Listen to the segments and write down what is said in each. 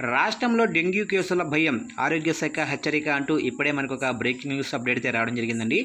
రాష్ట్రంలో డెంగ్యూ కేసుల భయం ఆరోగ్య శాఖ హెచ్చరిక అంటూ ఇప్పుడే మనకు ఒక బ్రేకింగ్ న్యూస్ అప్డేట్ అయితే రావడం జరిగిందండి.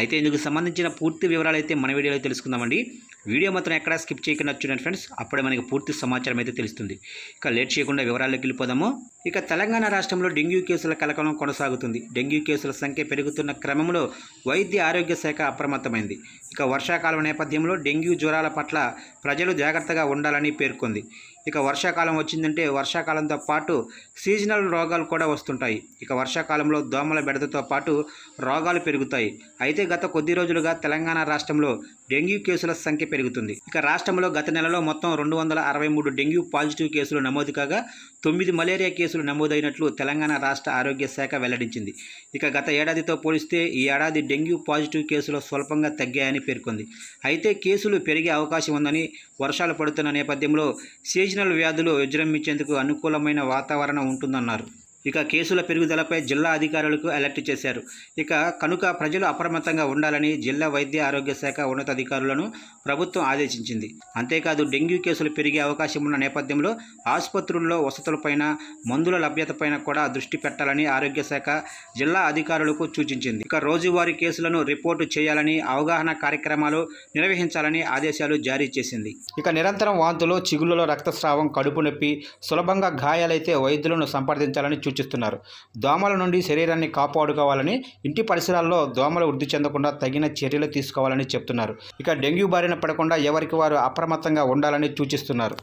అయితే ఇందుకు సంబంధించిన పూర్తి వివరాలు అయితే మన వీడియోలో తెలుసుకుందామండి. వీడియో మాత్రం ఎక్కడా స్కిప్ చేయకుండా చూడండి ఫ్రెండ్స్. అప్పుడే మనకి పూర్తి సమాచారం అయితే తెలుస్తుంది. ఇక లేట్ చేయకుండా వివరాల్లోకి వెళ్ళిపోదాము. ఇక తెలంగాణ రాష్ట్రంలో డెంగ్యూ కేసుల కలకలం కొనసాగుతుంది. డెంగ్యూ కేసుల సంఖ్య పెరుగుతున్న క్రమంలో వైద్య ఆరోగ్య శాఖ అప్రమత్తమైంది. ఇక వర్షాకాలం నేపథ్యంలో డెంగ్యూ జ్వరాల పట్ల ప్రజలు జాగ్రత్తగా ఉండాలని పేర్కొంది. ఇక వర్షాకాలం వచ్చిందంటే వర్షాకాలంతో పాటు సీజనల్ రోగాలు కూడా వస్తుంటాయి. ఇక వర్షాకాలంలో దోమల బెడదతో పాటు రోగాలు పెరుగుతాయి. అయితే గత కొద్ది రోజులుగా తెలంగాణ రాష్ట్రంలో డెంగ్యూ కేసుల సంఖ్య పెరుగుతుంది. ఇక రాష్ట్రంలో గత నెలలో మొత్తం రెండు వందల అరవై మూడు డెంగ్యూ పాజిటివ్ కేసులు నమోదు కాగా తొమ్మిది మలేరియా కేసులు నమోదైనట్లు తెలంగాణ రాష్ట్ర ఆరోగ్య శాఖ వెల్లడించింది. ఇక గత ఏడాదితో పోలిస్తే ఈ ఏడాది డెంగ్యూ పాజిటివ్ కేసులు స్వల్పంగా తగ్గాయని పేర్కొంది. అయితే కేసులు పెరిగే అవకాశం ఉందని వర్షాలు పడుతున్న నేపథ్యంలో సీజనల్ వ్యాధులు విజృంభించేందుకు అనుకూలమైన వాతావరణం ఉంటుందన్నారు. ఇక కేసుల పెరుగుదలపై జిల్లా అధికారులకు అలర్ట్ చేశారు. ఇక కనుక ప్రజలు అప్రమత్తంగా ఉండాలని జిల్లా వైద్య ఆరోగ్య శాఖ ఉన్నతాధికారులను ప్రభుత్వం ఆదేశించింది. అంతేకాదు డెంగ్యూ కేసులు పెరిగే అవకాశం ఉన్న నేపథ్యంలో ఆసుపత్రుల్లో వసతులపైన మందుల లభ్యతపైన కూడా దృష్టి పెట్టాలని ఆరోగ్య శాఖ జిల్లా అధికారులకు సూచించింది. ఇక రోజువారీ కేసులను రిపోర్టు చేయాలని అవగాహన కార్యక్రమాలు నిర్వహించాలని ఆదేశాలు జారీ చేసింది. ఇక నిరంతరం వాంతులు చిగుళ్ళలో రక్తస్రావం కడుపు నొప్పి సులభంగా గాయాలైతే వైద్యులను సంప్రదించాలని సూచిస్తున్నారు. దోమల నుండి శరీరాన్ని కాపాడుకోవాలని ఇంటి పరిసరాల్లో దోమలు వృద్ధి చెందకుండా తగిన చర్యలు తీసుకోవాలని చెప్తున్నారు. ఇక డెంగ్యూ బారిన పడకుండా ఎవరికి వారు అప్రమత్తంగా ఉండాలని సూచిస్తున్నారు.